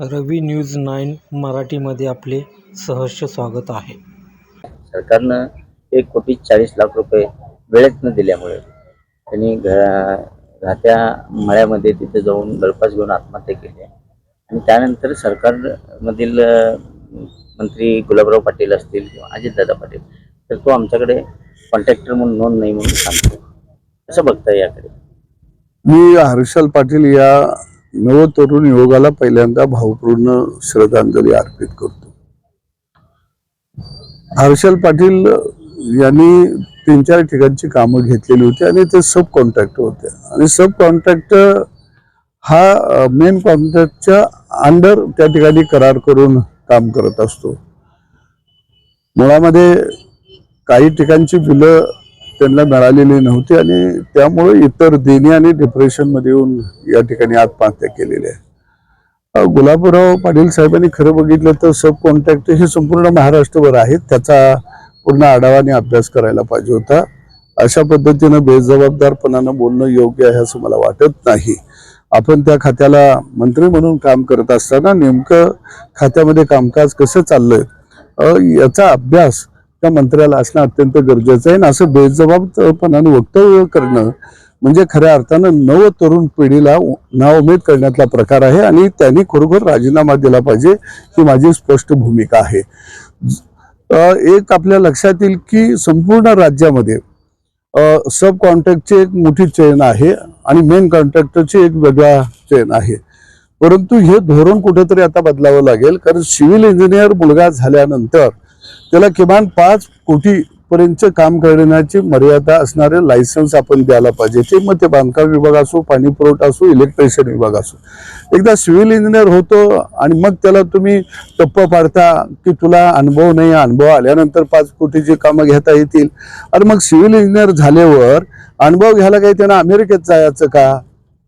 रवी news nine मराठीमध्ये आपले सहर्ष स्वागत आहे. सरकारनं एक कोटी चाळीस लाख रुपये वेळेत न दिल्यामुळे त्यांनी घरा राहत्या मळ्यामध्ये तिथे जाऊन गळफास घेऊन आत्महत्या केली आहे. आणि त्यानंतर सरकारमधील मंत्री गुलाबराव पाटील असतील किंवा अजितदादा पाटील तर तो आमच्याकडे कॉन्ट्रॅक्टर म्हणून नोंद नाही म्हणून सांगतो. कसं बघताय याकडे? मी हर्षल पाटील या नवतरुण योगाला पहिल्यांदा भावपूर्ण श्रद्धांजली अर्पित करतो. हर्षल पाटील यांनी तीन चार ठिकाणची कामं घेतलेली होती आणि ते सब कॉन्ट्रॅक्टर होते. आणि सब कॉन्ट्रॅक्टर हा मेन कॉन्ट्रॅक्टच्या अंडर त्या ठिकाणी करार करून काम करत असतो. मुळामध्ये काही ठिकाणची बिलं त्यांना मिळालेली नव्हती आणि त्यामुळे इतर देणी आणि डिप्रेशनमध्ये येऊन या ठिकाणी आत्महत्या केलेली आहे. गुलाबराव पाटील साहेबांनी खरं बघितलं तर सब कॉन्ट्रॅक्ट हे संपूर्ण महाराष्ट्रभर आहेत. त्याचा पूर्ण आढावाने अभ्यास करायला पाहिजे होता. अशा पद्धतीनं बेजबाबदारपणानं बोलणं योग्य आहे असं मला वाटत नाही. आपण त्या खात्याला मंत्री म्हणून काम करत असताना नेमकं खात्यामध्ये कामकाज कसं चाललंय? याचा अभ्यास त्या मंत्र्याला असणं अत्यंत गरजेचं आहे. आणि असं बेजबाबदारपणानं वक्तव्य करणं म्हणजे खऱ्या अर्थानं नव तरुण पिढीला नाउमेद करण्यातला प्रकार आहे. आणि त्यांनी खरोखर राजीनामा दिला पाहिजे ही माझी स्पष्ट भूमिका आहे. एक आपल्या लक्षात येईल की संपूर्ण राज्यामध्ये सब कॉन्ट्रॅक्टची एक मोठी चेन आहे आणि मेन कॉन्ट्रॅक्टरची एक वेगळा चेन आहे. परंतु हे धोरण कुठेतरी आता बदलावं लागेल. कारण सिव्हिल इंजिनियर मुलगा झाल्यानंतर त्याला किमान पाच कोटी पर्यंत काम करण्याची मर्यादा असणारे लायसन्स आपण द्यायला पाहिजे. ते मग ते बांधकाम विभाग असो पाणी पुरवठा असो इलेक्ट्रिशियन विभाग असो. एकदा सिव्हिल इंजिनियर होतो आणि मग त्याला तुम्ही टप्प पाडता की तुला अनुभव नाही अनुभव आल्यानंतर पाच कोटीची कामं घेता येतील. आणि मग सिव्हिल इंजिनियर झाल्यावर अनुभव घ्यायला काही त्यानं अमेरिकेत जायचं का?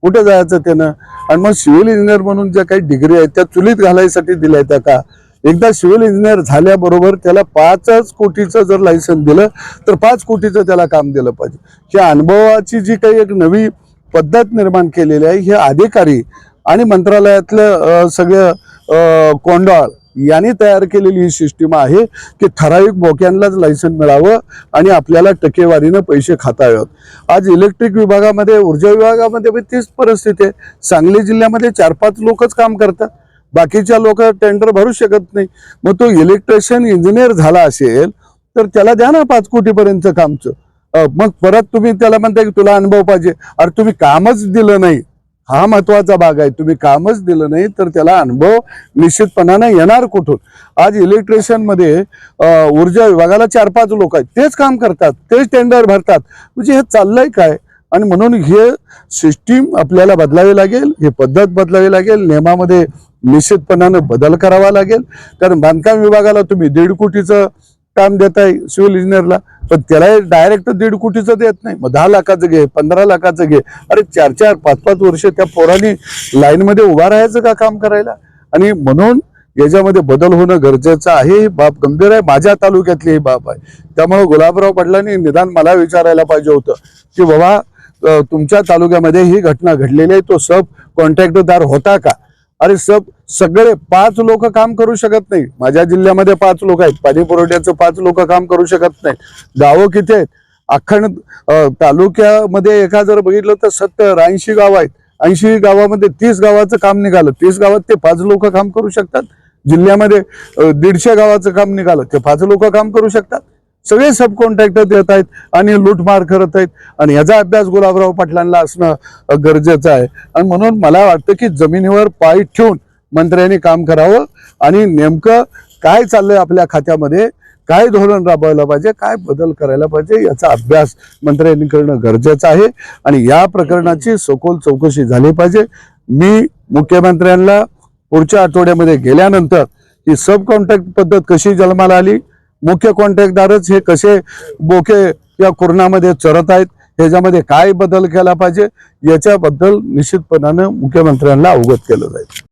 कुठे जायचं त्यानं? आणि मग सिव्हिल इंजिनियर म्हणून ज्या काही डिग्री आहेत त्या चुलीत घालायसाठी दिल्या त्या का? एकदा सिव्हिल इंजिनियर झाल्याबरोबर त्याला पाचच कोटीचं जर लायसन दिलं तर पाच कोटीचं त्याला काम दिलं पाहिजे. ह्या अनुभवाची जी काही एक नवी पद्धत निर्माण केलेली आहे हे अधिकारी आणि मंत्रालयातलं सगळं कोंडाळ यांनी तयार केलेली ही सिस्टीम आहे की ठराविक बोक्यांनाच लायसन मिळावं आणि आपल्याला टक्केवारीनं पैसे खाता यावेत आज इलेक्ट्रिक विभागामध्ये ऊर्जा विभागामध्ये तीच परिस्थिती आहे. सांगली जिल्ह्यामध्ये चार पाच लोकच काम करतात. बाकीच्या लोक टेंडर भरू शकत नाही. मग तो इलेक्ट्रिशियन इंजिनियर झाला असेल तर त्याला द्या ना पाच कोटीपर्यंत कामचं. मग परत तुम्ही त्याला म्हणता की तुला अनुभव पाहिजे. अरे तुम्ही कामच दिलं नाही. हा महत्त्वाचा भाग आहे. तुम्ही कामच दिलं नाही तर त्याला अनुभव निश्चितपणाने येणार कुठून? आज इलेक्ट्रिशियनमध्ये ऊर्जा विभागाला चार पाच लोक आहेत. तेच काम करतात. तेच टेंडर भरतात. म्हणजे हे चाललंय काय? आणि म्हणून हे सिस्टीम आपल्याला बदलावी लागेल ही पद्धत बदलावी लागेल. नियमामध्ये निश्चितपणानं बदल करावा लागेल. कारण बांधकाम विभागाला तुम्ही दीड कोटीचं काम देताय सिव्हिल इंजिनियरला पण त्याला डायरेक्ट दीड कोटीचं देत नाही. मग दहा लाखाचं घे पंधरा लाखाचं घे. अरे चार चार पाच पाच वर्ष त्या पोरांनी लाईनमध्ये उभा राहायचं का काम करायला? आणि म्हणून याच्यामध्ये बदल होणं गरजेचं आहे. ही बाब गंभीर आहे. माझ्या तालुक्यातली ही बाब आहे. त्यामुळे गुलाबराव पाटलांनी निदान मला विचारायला पाहिजे होतं की बाबा तुमच्या तालुक्यामध्ये ही घटना घडलेली आहे. तो सब कॉन्ट्रॅक्टदार होता का? अरे सब सगळे पाच लोक काम करू शकत नाही. माझ्या जिल्ह्यामध्ये पाच लोक आहेत. पाणी पुरवठ्याचं पाच लोक काम करू शकत नाही. गावं किती आहेत? अखंड तालुक्यामध्ये एका जर बघितलं तर सत्तर ऐंशी गाव आहेत. ऐंशी गावामध्ये तीस गावाचं काम निघालं. तीस गावात ते पाच लोक काम करू शकतात. जिल्ह्यामध्ये दीडशे गावाचं काम निघालं. ते पाच लोक काम करू शकतात. सगळे सब कॉन्ट्रॅक्टर देत आहेत आणि लूटमार करत आहेत. आणि याचा अभ्यास गुलाबराव पाटलांना असणं गरजेचं आहे. आणि म्हणून मला वाटतं की जमिनीवर पाय ठेवून मंत्र्यांनी काम करावं आणि नेमकं काय चाललंय आपल्या खात्यामध्ये काय धोरण राबवायला पाहिजे काय बदल करायला पाहिजे याचा अभ्यास मंत्र्यांनी करणं गरजेचं आहे. आणि या प्रकरणाची सखोल चौकशी झाली पाहिजे. मी मुख्यमंत्र्यांना पुढच्या आठवड्यामध्ये गेल्यानंतर ही सब कॉन्ट्रॅक्ट पद्धत कशी जन्माला आली मुख्य कॉन्ट्रॅक्टदारच हे कसे बोके या कुरणामध्ये चरत आहेत ह्याच्यामध्ये काय बदल केला पाहिजे याच्याबद्दल निश्चितपणानं मुख्यमंत्र्यांना अवगत केलं जाईल.